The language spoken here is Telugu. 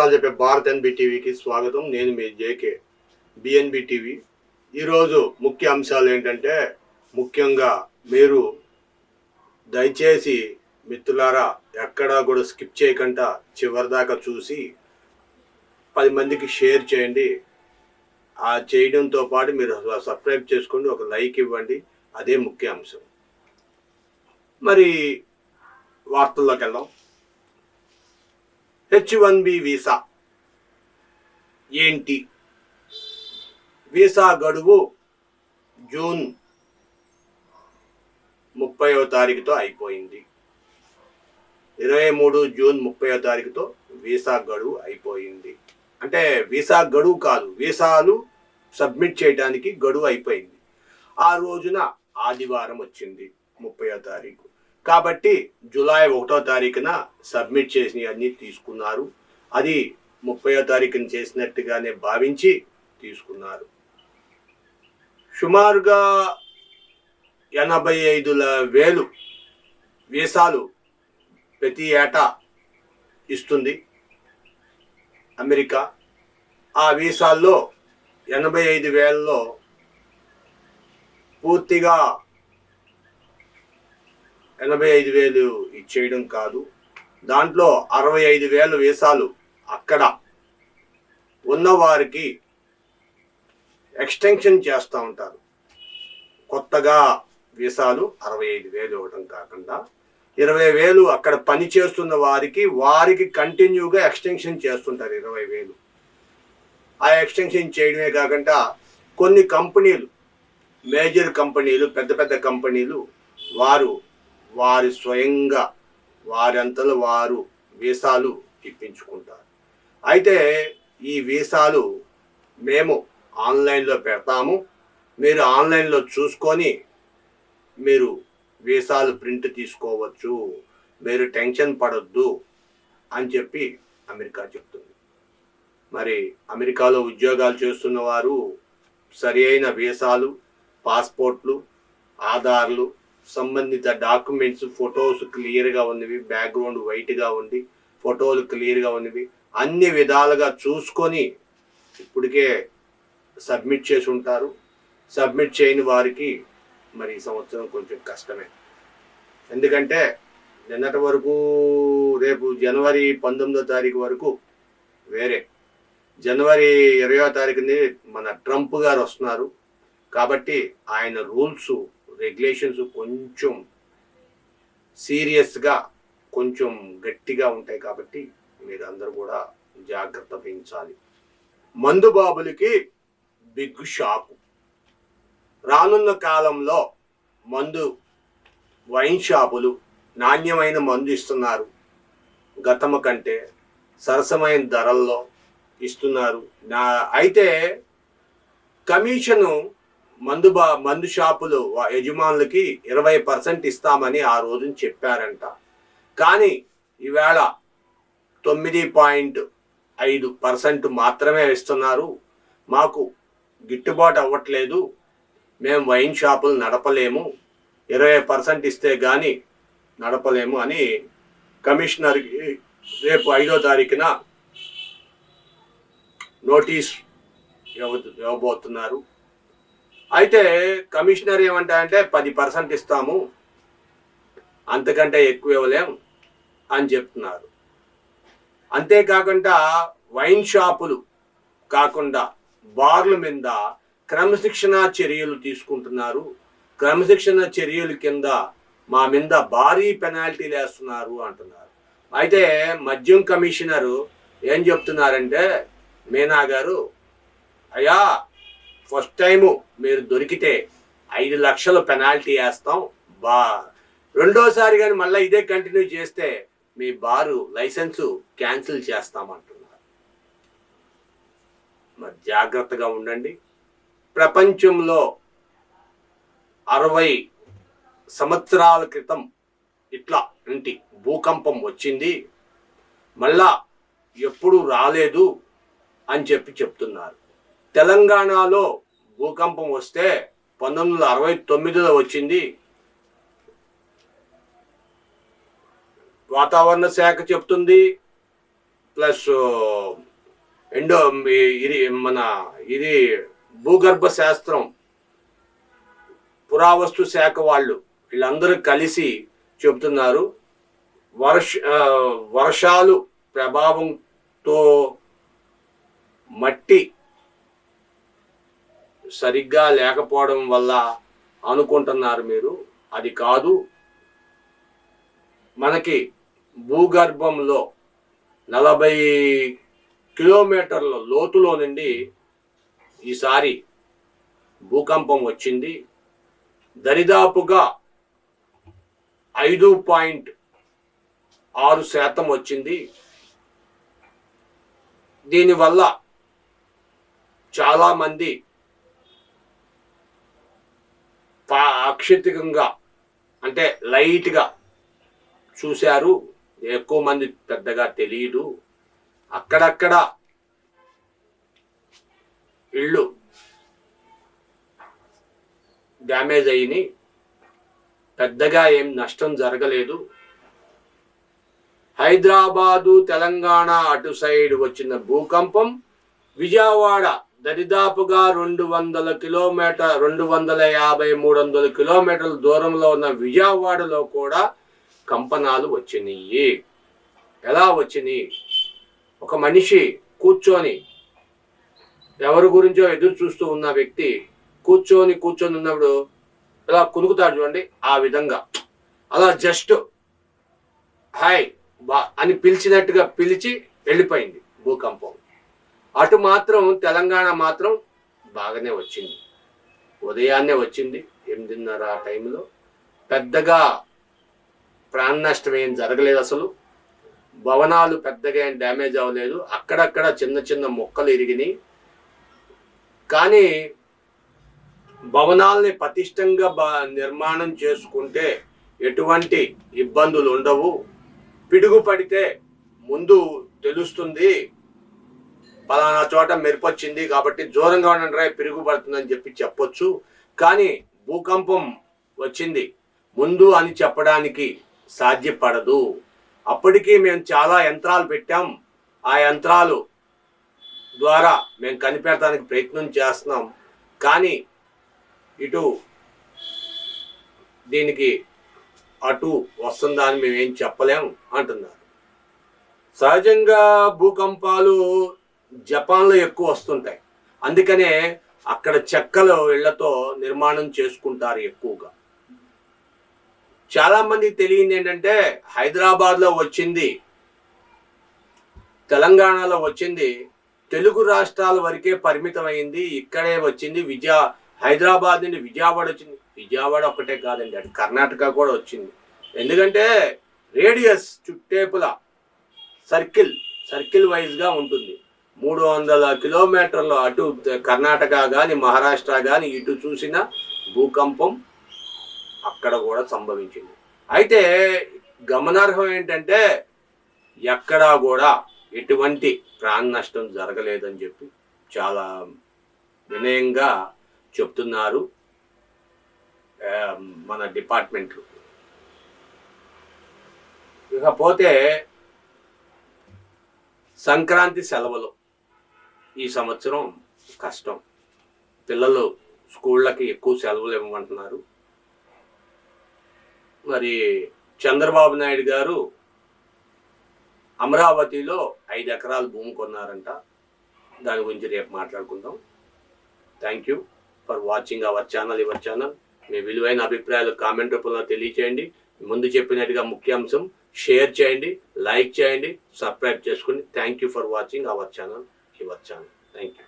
విషయాలు చెప్పే భారత్ ఎన్బి టీవీకి స్వాగతం. నేను మీ జేకే బిఎన్బి టీవీ. ఈరోజు ముఖ్య అంశాలు ఏంటంటే ముఖ్యంగా మీరు దయచేసి మిత్రులారా ఎక్కడా కూడా స్కిప్ చేయకుండా చివరిదాకా చూసి పది మందికి షేర్ చేయండి. ఆ చేయడంతో పాటు మీరు సబ్స్క్రైబ్ చేసుకోండి ఒక లైక్ ఇవ్వండి. అదే ముఖ్య అంశం. మరి వార్తల్లోకి వెళ్దాం. హెచ్ వన్ బి వీసా ఏంటి? వీసా గడువు జూన్ ముప్పైవ తారీఖుతో అయిపోయింది. ఇరవై మూడు జూన్ ముప్పైవ తారీఖుతో వీసా గడువు అయిపోయింది. అంటే వీసా గడువు కాదు వీసాలు సబ్మిట్ చేయడానికి గడువు అయిపోయింది. ఆ రోజున ఆదివారం వచ్చింది ముప్పైవ తారీఖు. కాబట్టి జూలై ఒకటో తారీఖున సబ్మిట్ చేసినవి అన్నీ తీసుకున్నారు. అది ముప్పయో తారీఖున చేసినట్టుగానే భావించి తీసుకున్నారు. సుమారుగా ఎనభై ఐదుల వేలు వీసాలు ప్రతి ఏటా ఇస్తుంది అమెరికా. ఆ వీసాల్లో ఎనభై ఐదు వేలలో పూర్తిగా ఎనభై ఐదు వేలు ఇచ్చేయడం కాదు. దాంట్లో అరవై ఐదు వేల వీసాలు అక్కడ. ఉన్నవారికి ఎక్స్టెన్షన్ చేస్తూ ఉంటారు. కొత్తగా వీసాలు అరవై ఐదు వేలు ఇవ్వడం కాకుండా ఇరవై వేలు అక్కడ పని చేస్తున్న వారికి వారికి కంటిన్యూగా ఎక్స్టెన్షన్ చేస్తుంటారు ఇరవై వేలు. ఆ ఎక్స్టెన్షన్ చేయడమే కాకుండా కొన్ని కంపెనీలు మేజర్ కంపెనీలు పెద్ద పెద్ద కంపెనీలు వారు వారి స్వయంగా వారంతలో వారు వీసాలు ఇప్పించుకుంటారు. అయితే ఈ వీసాలు మేము ఆన్లైన్లో పెడతాము. మీరు ఆన్లైన్లో చూసుకొని మీరు వీసాలు ప్రింట్ తీసుకోవచ్చు. మీరు టెన్షన్ పడొద్దు అని చెప్పి అమెరికా చెప్తుంది. మరి అమెరికాలో ఉద్యోగాలు చేస్తున్న వారు సరి అయిన వీసాలు పాస్పోర్ట్లు ఆధార్లు సంబంధిత డాక్యుమెంట్స్ ఫొటోస్ క్లియర్గా ఉన్నవి బ్యాక్గ్రౌండ్ వైట్గా ఉంది ఫోటోలు క్లియర్గా ఉన్నవి అన్ని విధాలుగా చూసుకొని ఇప్పటికే సబ్మిట్ చేసి ఉంటారు. సబ్మిట్ చేయని వారికి మరి ఈ సంవత్సరం కొంచెం కష్టమే. ఎందుకంటే నిన్నటి వరకు రేపు జనవరి పంతొమ్మిదో తారీఖు వరకు వేరే. జనవరి ఇరవయో తారీఖుని మన ట్రంప్ గారు వస్తున్నారు. కాబట్టి ఆయన రూల్స్ రెగ్యులేషన్స్ కొంచెం సీరియస్గా కొంచెం గట్టిగా ఉంటాయి కాబట్టి మీరు అందరూ కూడా జాగ్రత్త వహించాలి. మందు బాబులకి బిగ్ షాకు. రానున్న కాలంలో మందు వైన్ షాపులు నాణ్యమైన మందు ఇస్తున్నారు. గతము కంటే సరసమైన ధరల్లో ఇస్తున్నారు. నా అయితే కమిషను మందు బా మందు షాపులు యజమానులకి ఇరవై పర్సెంట్ ఇస్తామని ఆ రోజున చెప్పారంట. కానీ ఈవేళ తొమ్మిది పాయింట్ ఐదు పర్సెంట్ మాత్రమే ఇస్తున్నారు. మాకు గిట్టుబాటు అవ్వట్లేదు. మేము వైన్ షాపులు నడపలేము. ఇరవై పర్సెంట్ ఇస్తే కానీ నడపలేము అని కమిషనర్కి రేపు ఐదో తారీఖున నోటీస్ ఇవ్వ ఇవ్వబోతున్నారు. అయితే కమిషనర్ ఏమంటా అంటే పది పర్సెంట్ ఇస్తాము అంతకంటే ఎక్కువ ఇవ్వలేం అని చెప్తున్నారు. అంతేకాకుండా వైన్ షాపులు కాకుండా బార్ల మీద క్రమశిక్షణ చర్యలు తీసుకుంటున్నారు. క్రమశిక్షణ చర్యల కింద మా మీద భారీ పెనాల్టీలు వేస్తున్నారు అంటున్నారు. అయితే మద్యం కమిషనరు ఏం చెప్తున్నారంటే మీనా గారు అయ్యా ఫస్ట్ టైము మీరు దొరికితే ఐదు లక్షలు పెనాల్టీ వేస్తాం బా రెండోసారి కానీ మళ్ళీ ఇదే కంటిన్యూ చేస్తే మీ బారు లైసెన్సు క్యాన్సిల్ చేస్తామంటున్నారు. మరి జాగ్రత్తగా ఉండండి. ప్రపంచంలో అరవై సంవత్సరాల క్రితం ఇట్లా ఇంటి భూకంపం వచ్చింది. మళ్ళా ఎప్పుడు రాలేదు అని చెప్పి చెప్తున్నారు. తెలంగాణలో భూకంపం వస్తే పంతొమ్మిది వందల అరవై తొమ్మిదిలో వచ్చింది. వాతావరణ శాఖ చెప్తుంది. ప్లస్ ఎండో ఇది మన ఇది భూగర్భ శాస్త్రం పురావస్తు శాఖ వాళ్ళు వీళ్ళందరూ కలిసి చెబుతున్నారు వర్ష వర్షాలు ప్రభావంతో మట్టి సరిగ్గా లేకపోవడం వల్ల అనుకుంటున్నారు మీరు. అది కాదు. మనకి భూగర్భంలో నలభై కిలోమీటర్ల లోతులో నుండి ఈసారి భూకంపం వచ్చింది. దరిదాపుగా ఐదు పాయింట్ ఆరు శాతం వచ్చింది. దీనివల్ల చాలామంది పాక్షితికంగా అంటే లైట్గా చూశారు. ఎక్కువ మంది పెద్దగా తెలియదు అక్కడక్కడ ఇళ్ళు డ్యామేజ్ అయ్యి పెద్దగా ఏం నష్టం జరగలేదు. హైదరాబాదు తెలంగాణ అటు సైడ్ వచ్చిన భూకంపం విజయవాడ దరిదాపుగా రెండు వందల కిలోమీటర్ రెండు వందల యాభై మూడు వందల కిలోమీటర్ల దూరంలో ఉన్న విజయవాడలో కూడా కంపనాలు వచ్చినాయి. ఎలా వచ్చినాయి? ఒక మనిషి కూర్చొని ఎవరి గురించో ఎదురు చూస్తూ ఉన్న వ్యక్తి కూర్చొని కూర్చొని ఉన్నప్పుడు ఇలా కునుకుతాడు చూడండి ఆ విధంగా. అలా జస్ట్ హాయ్ బా అని పిలిచినట్టుగా పిలిచి వెళ్ళిపోయింది భూకంపం. అటు మాత్రం తెలంగాణ మాత్రం బాగానే వచ్చింది. ఉదయాన్నే వచ్చింది ఎనిమిదిన్నర ఆ టైంలో. పెద్దగా ప్రాణ నష్టం ఏం జరగలేదు అసలు. భవనాలు పెద్దగా ఏం డ్యామేజ్ అవ్వలేదు. అక్కడక్కడ చిన్న చిన్న మొక్కలు ఇరిగినాయి. కానీ భవనాల్ని పటిష్టంగా బా నిర్మాణం చేసుకుంటే ఎటువంటి ఇబ్బందులు ఉండవు. పిడుగు పడితే ముందు తెలుస్తుంది పలానా చోట మెరుపొచ్చింది కాబట్టి దూరంగా ఉండండి రా చెప్పి చెప్పొచ్చు. కానీ భూకంపం వచ్చింది. ముందు అని చెప్పడానికి సాధ్యపడదు. అప్పటికీ మేము చాలా యంత్రాలు పెట్టాం. ఆ యంత్రాలు ద్వారా మేము కనిపెట్టడానికి ప్రయత్నం చేస్తున్నాం. కానీ ఇటు దీనికి అటు వస్తుందా అని మేము ఏం చెప్పలేం అంటున్నారు. సహజంగా భూకంపాలు జపాన్లో ఎక్కువ వస్తుంటాయి. అందుకనే అక్కడ చెక్కలు ఇళ్ళతో నిర్మాణం చేసుకుంటారు ఎక్కువగా. చాలా మందికి తెలియంది ఏంటంటే హైదరాబాద్లో వచ్చింది తెలంగాణలో వచ్చింది తెలుగు రాష్ట్రాల వరకే పరిమితమైంది ఇక్కడే వచ్చింది విజయ హైదరాబాద్ నుండి విజయవాడ వచ్చింది. విజయవాడ ఒక్కటే కాదండి అటు కర్ణాటక కూడా వచ్చింది. ఎందుకంటే రేడియస్ చుట్టేపుల సర్కిల్ సర్కిల్ వైజ్గా ఉంటుంది. మూడు వందల కిలోమీటర్లు అటు కర్ణాటక కానీ మహారాష్ట్ర కానీ ఇటు చూసిన భూకంపం అక్కడ కూడా సంభవించింది. అయితే గమనార్హం ఏంటంటే ఎక్కడా కూడా ఎటువంటి ప్రాణ నష్టం జరగలేదని చెప్పి చాలా వినయంగా చెప్తున్నారు మన డిపార్ట్మెంట్లు ఇకపోతే సంక్రాంతి సెలవులు. ఈ సంవత్సరం కష్టం. పిల్లలు స్కూళ్ళకి ఎక్కువ సెలవులు ఇవ్వమంటున్నారు. మరి చంద్రబాబు నాయుడు గారు అమరావతిలో ఐదు ఎకరాల భూమి కొన్నారంట. దాని గురించి రేపు మాట్లాడుకుందాం. Thank you for watching our channel your channel మీ విలువైన అభిప్రాయాలు కామెంట్ రూపంలో తెలియచేయండి. ముందు చెప్పినట్టుగా ముఖ్యాంశం షేర్ చేయండి లైక్ చేయండి సబ్స్క్రైబ్ చేసుకోండి thank you for watching our channel your channel thank you